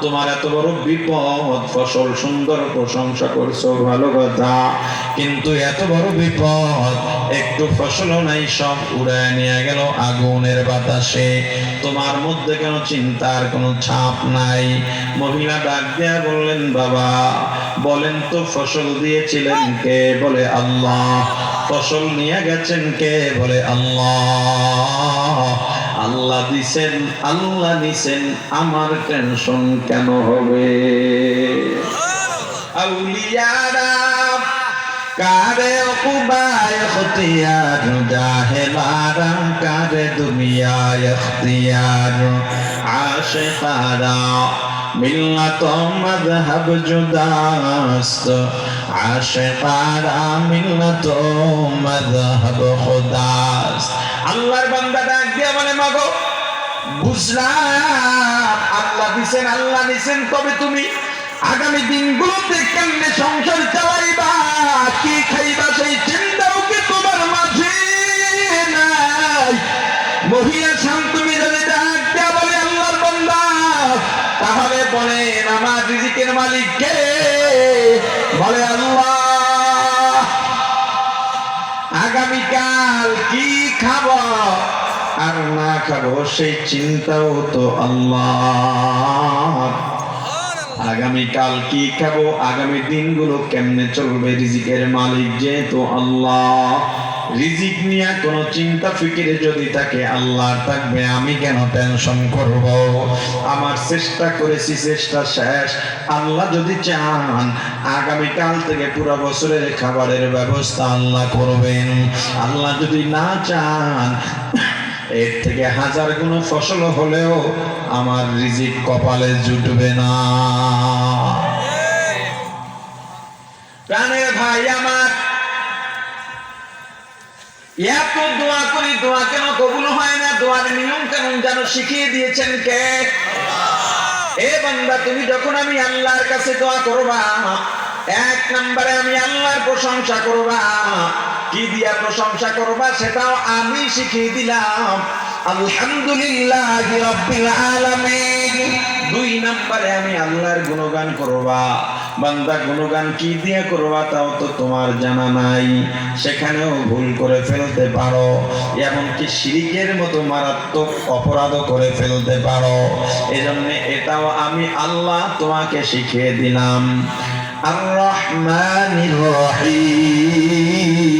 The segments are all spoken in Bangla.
তোমার এত বড় বিপদ, ফসল সুন্দর প্রশংসা করছ, ভালো কথা। কিন্তু এত বড় বিপদ, একটু ফসলও নাই, সব উড়ায় নিয়ে গেল আগুনের বাতাসে। তোমার মধ্যে কেন চিন্তার কোনো ছাপ নাই। মহিলা ডাক দিয়া বললেন, বাবা, বলেন তো ফসল দিয়েছিলেন কে? বলে, আল্লাহ। ফসল নিয়ে গেছেন কে? বলে আল্লাহ। আল্লাহ দিছেন আল্লাহ দিছেন আমার টেনশন কেন হবে? আউলিয়ারা, কারে কুবায় এখতিয়ার জাহেলারা, কারে দুনিয়ায় এখতিয়ার আশিকারা মিল্লাত মযহাব জুদাস্ত আশিকারা মিল্লাত আল্লাহর বান্দা ডাক দিয়ে বলে, মাগো আল্লাহ দিছেন আল্লাহ দিছেন, তবে তুমি আগামী দিনগুলোতে কেমনে সংসার চালাইবা, কি খাইবা, সেই চিন্তাও কি বলে আগামীকাল কি খাব? আর না খাব সেই চিন্তাও তো আল্লাহ। আগামীকাল কি খাব? আগামী দিনগুলো কেমনে চলবে? রিজিকের মালিক যেহেতু আল্লাহ। রিজিক নিয়ে কোনো চিন্তা ফিকিরে যদি থাকে আল্লাহ থাকবে, আমি কেন টেনশন করব? আমার চেষ্টা করেছি, চেষ্টা শেষ। আল্লাহ যদি চান আগামীকাল থেকে পুরো বছরের খাবারের ব্যবস্থা আল্লাহ করবেন। আল্লাহ যদি না চান এর থেকে হাজার গুণ ফসল হলেও আমার রিজিক কপালে জুটবে না। প্রাণের ভাই আমার, এত দোয়া করি, দোয়া কেন কবুল হয় না? দোয়ার নিয়ম কেমন যেন শিখিয়ে দিয়েছেন কে? এ তুমি যখন আমি আল্লাহর কাছে দোয়া করবা, এক নম্বরে আমি আল্লাহর প্রশংসা করবা কি দিয়া প্রশংসা করবা সেটাও আমি শিখিয়ে দিলাম। আলহামদুলিল্লাহ দুই নম্বরে আমি আল্লাহর গুণগান করবা। বান্দা গুণগান কি দিয়ে করবা তাও তো তোমার জানা নাই। সেখানেও ভুল করে ফেলতে পারো। এমনকি শিরিকের মতো মারাত্মক অপরাধও করে ফেলতে পারো। এজন্য এটাও আমি আল্লাহ তোমাকে শিখিয়ে দিলাম। আর রহমানির রহিম।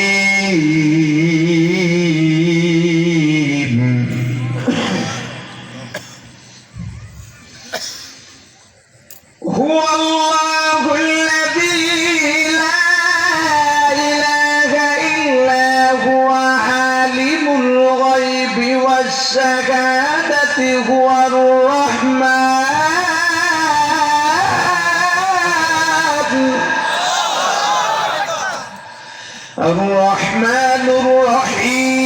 الغيب والشهادة هو الرحمن. الرحمن الرحيم.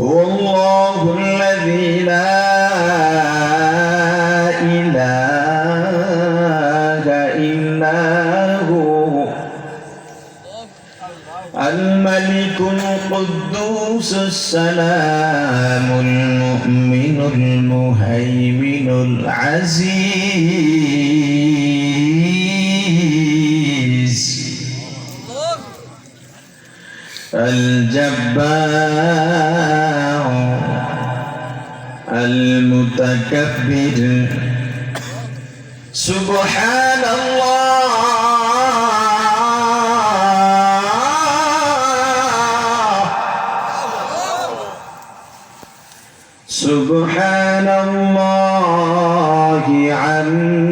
هو الله الذي لا القدوس السلام المؤمن المهيمن العزيز. الجبار المتكبر. سبحان الله. الله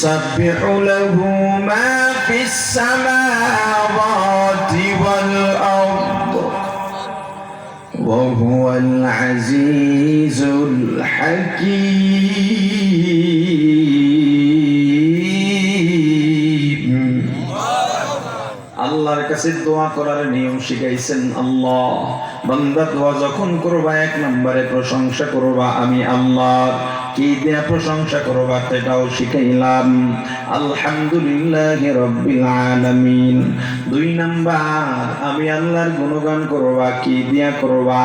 يسبح له ما في السماوات والأرض وهو العزيز الحكيم আল্লাহর কাছে দোয়া করার নিয়ম শিখাইছেন আল্লাহ বান্দা দোয়া যখন করবা এক নম্বরে প্রশংসা করবা আমি আল্লাহ কি প্রশংসা করবা সেটাও আলহামদুলিল্লাহ দুই নাম্বার, আমি আল্লাহর গুণগান করবা কি দিয়া করবা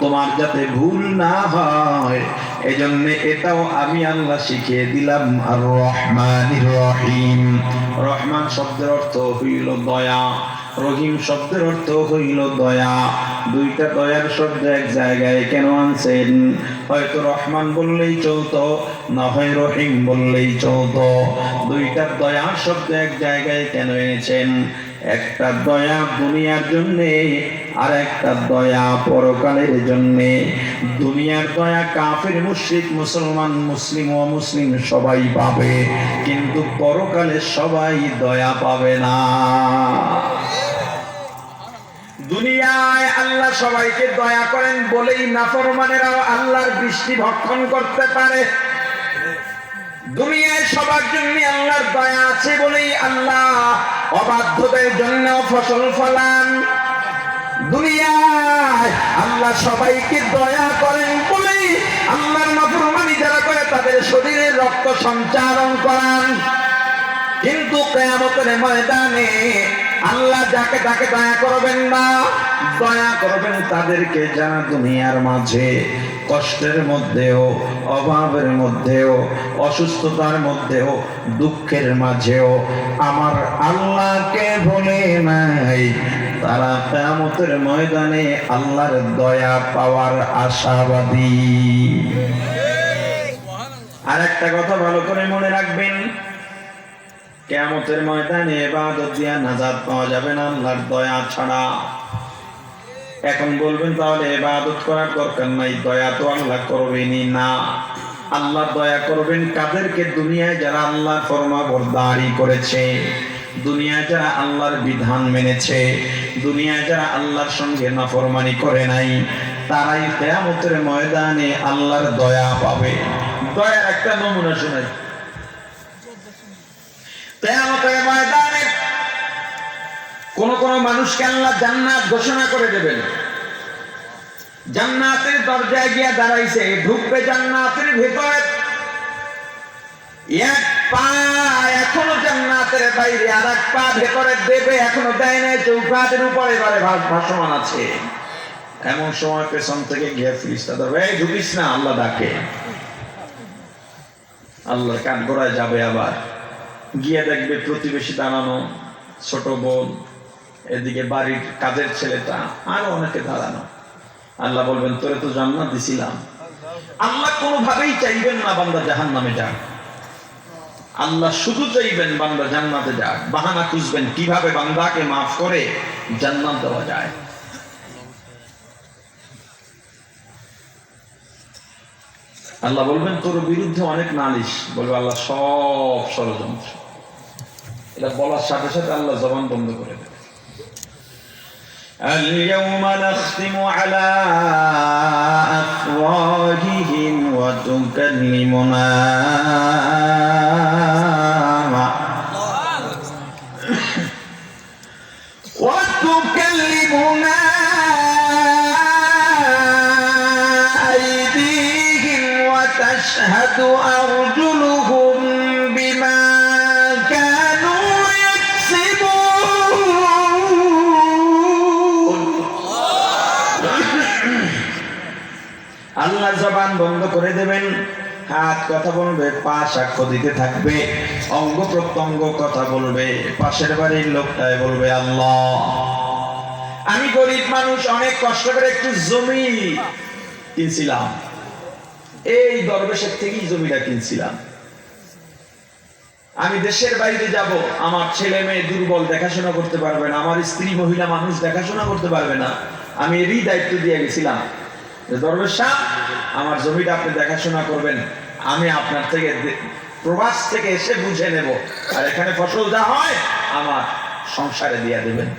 তোমার যাতে ভুল না হয়, এজন্য এটাও আমি আল্লাহ শিখিয়ে দিলাম। আর রহমান রহিম। রহমান শব্দের অর্থ হইল দয়া, রহিম শব্দের অর্থ হইল দয়া। দুইটা দয়ার শব্দ এক জায়গায় কেন আনছেন? হয়তো রহমান বললেই চলতো, না হয় রহিম বললেই চলতো। দুইটা দয়া শব্দ এক জায়গায় কেন এনেছেন? একটা দয়া দুনিয়ার জন্যে, আর একটা দয়া পরকালের জন্যে। দুনিয়ার দয়া কাফের, মুশরিক, মুসলমান, মুসলিম ও মুসলিম সবাই পাবে, কিন্তু পরকালে সবাই দয়া পাবে না। দুনিয়ায় আল্লাহ সবাইকে দয়া করেন বলেই নাফরমানেরাও আল্লাহর বৃষ্টি ভক্ষণ করতে পারে। দুনিয়ায় সবার জন্য আল্লাহর দয়া আছে বলেই আল্লাহ অবাধ্যদের জন্য ফসল ফলান। দুনিয়ায় আল্লাহ সবাইকে দয়া করেন বলেই আল্লাহর নাফরমানি যারা করে তাদের শরীরে রক্ত সঞ্চারণ করান। কিন্তু কেয়ামতের ময়দানে আল্লাহ যাকে তাকে দয়া করবেন না, দয়া করবেন তাদেরকে যারা দুনিয়ার মাঝে কষ্টের মধ্যেও, অভাবের মধ্যেও, অসুস্থতার মধ্যেও, দুঃখের মাঝেও আমার আল্লাহকে ভুলে নাই। তারা কেয়ামতের ময়দানে আল্লাহর দয়া পাওয়ার আশাবাদী। আর একটা কথা ভালো করে মনে রাখবেন কেয়ামতের ময়দানে এবাদত দিয়া নাজাত পাওয়া যাবে না, আল্লাহর দয়া ছাড়া। এখন বলবেন, তাহলে এবাদত করার দরকার নাই, দয়া তো আল্লাহ করবেনই না। আল্লাহ দয়া করবেন কাদেরকে? দুনিয়ায় যারা আল্লাহ ফরমা বরদারি করেছে, দুনিয়ায় যারা আল্লাহর বিধান মেনেছে, দুনিয়ায় যারা আল্লাহর সঙ্গে নাফরমানি করে নাই, তারাই কেয়ামতের ময়দানে আল্লাহর দয়া পাবে। দয়ার একটা নমুনা শোনাই। ময়দানে কোন কোন মানুষকে আল্লাহ জান্নাত ঘোষণা করে দেবেন। জান্নাতের দরজায় গিয়া দাঁড়াইছে, ঢুকবে জান্নাতের ভেতরে। এক পা এখনও জান্নাতের বাইরে আর এক পা ভেতরে দেবে, এখনও দেয় নাই চৌকাতের উপরে এবারে ভাস- ভাসমান আছে। এমন সময় পেছন থেকে গিয়ে ধরবে এই, ঢুকিস না, আল্লাহ ডাকে। আল্লাহর কান গোড়ায় যাবে আবার। গিয়ে দেখবে প্রতিবেশী দাঁড়ানো, ছোট বোন এদিকে বাড়ির কাজের ছেলেটা, আরও অনেকে দাঁড়ানো। আল্লাহ বলবেন, তোরে তো জান্নাত দিছিলাম। আল্লাহ কোনোভাবেই চাইবেন না বান্দা জাহান নামে যাক। আল্লাহ শুধু চাইবেন বান্দা জান্নাতে যাক। বাহানা খুঁজবেন কীভাবে বান্দাকে মাফ করে জান্নাত দেওয়া যায়। আল্লাহ বলবেন তোর বিরুদ্ধে অনেক নালিশ বলবে আল্লাহ সব ষড়যন্ত্র এটা বলার সাথে সাথে আল্লাহ জবান বন্ধ করে দেবে اليوم نختم على أفواههم وتكلمنا وتكلمنا আল্লাহ জবান বন্ধ করে দেবেন, হাত কথা বলবে, পা সাক্ষ্য দিতে থাকবে, অঙ্গ প্রত্যঙ্গ কথা বলবে, পাশের বাড়ির লোকটায় বলবে, আল্লাহ, আমি গরিব মানুষ, অনেক কষ্ট করে একটু জমি কিনছিলাম। এই দরবেশের থেকেই জমিটা কিনছিলাম। আমি দেশের বাইরে যাব, আমার ছেলে মেয়ে দুর্বল দেখাশোনা করতে পারবে না, আমার স্ত্রী মহিলা মানুষ দেখাশোনা করতে পারবে না, আমি এরই দায়িত্ব দিয়ে গেছিলাম। দরবেশ আমার জমিটা আপনি দেখাশোনা করবেন, আমি আপনার থেকে প্রবাস থেকে এসে বুঝে নেব, আর এখানে ফসল যা হয়, আমার সংসারে দিয়ে দেবেন।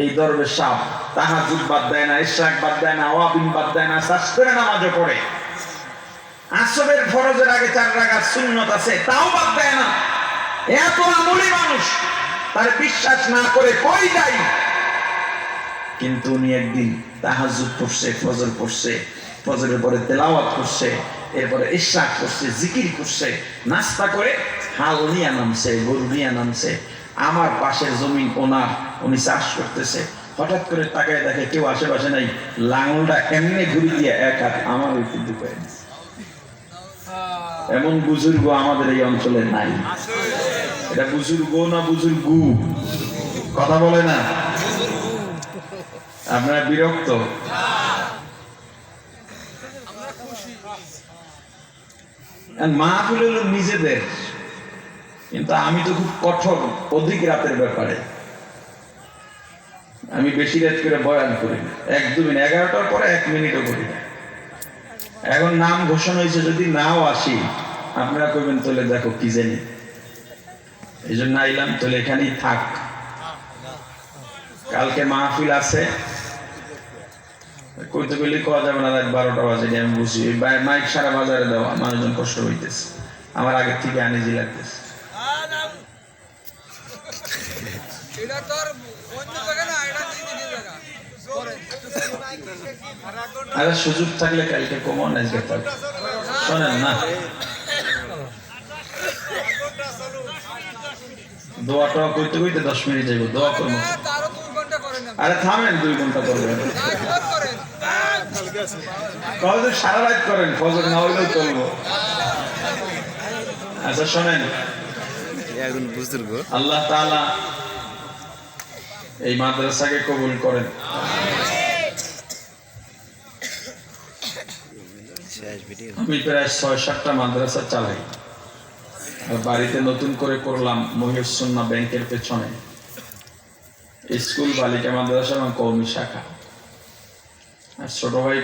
এই দরবেশ সাহ তাহাজুদ বাদ দেয় না, ইশরাক বাদ দেয় না, ওয়াবিন বাদ দেয় না শাস্ত্রে নামাজও পড়ে। আসরের ফরজের আগে চার রাকাত সুন্নত আছে, তাও বাদ দেয় না। এত আমলি মানুষ, তার বিশ্বাস না করে কই যাই কিন্তু উনি একদিন তাহাজুদ পড়ছে, ফজর পড়ছে, ফজরের পরে তেলাওয়াত করছে, এরপরে ইশরাক করছে, জিকির করছে, নাস্তা করে হাল নিয়ে নামছে, গরু নিয়ে নামছে। আমার পাশের জমিন ওনার। উনি চাষ করতেছে হঠাৎ করে তাকায় দেখে কেউ আশেপাশে নাই। লাঙলটা এমনি ঘুরি দিয়ে এক হাত আমার ওই কিন্তু এমন বুজুর্গ আমাদের এই অঞ্চলে নাই। এটা বুজুর্গ না বুজুর্গু? কথা বলে না? আপনারা বিরক্ত? মাহফিল হলো নিজেদের। কিন্তু আমি তো খুব কঠোর, অধিক রাতের ব্যাপারে। আমি বেশি রাত করে বয়ান করি না। মিনিট, এগারোটার পরে এক মিনিটও করি না। এখন নাম ঘোষণা হয়েছে, যদি নাও আসি, আপনারা কইবেন, তাহলে দেখো কি জানি। এই জন্য আইলাম, তাহলে এখানেই থাক। কালকে মাহফিল আছে। কইতে গেলে কোয়া যাবে না, রাত বারোটা বাজে আমি বুঝি। মাইক সারা বাজারে দেওয়া, মানুষজন কষ্ট হইতেছে। আমার আগের থেকে আনিজি লাগতেছে এটা তো আর অন্য জায়গা না এটা নিজের জায়গা পরে আরে সুযোগ থাকলে কালকে কমন আজকে থাকবে শোনেন না। দোয়াটা কইতে কইতে দশ মিনিট যাইব দোয়া করব। তারও দুই ঘণ্টা করেন না আরে থামেন দুই ঘণ্টা করবেন। সারা রাত করেন ফজর না হইলেও চলবো। আচ্ছা শোনেন। একজন বুজুর্গ। আল্লাহ তাআলা এই মাদ্রাসাকে কবুল করেন। আমি প্রায় ছয় সাতটা মাদ্রাসা চালাই। বাড়িতে নতুন করে করলাম মহিউসন্না ব্যাংকের পেছনে। স্কুল, বালিকা মাদ্রাসা এবং কৌমি শাখা। আর ছোট ভাই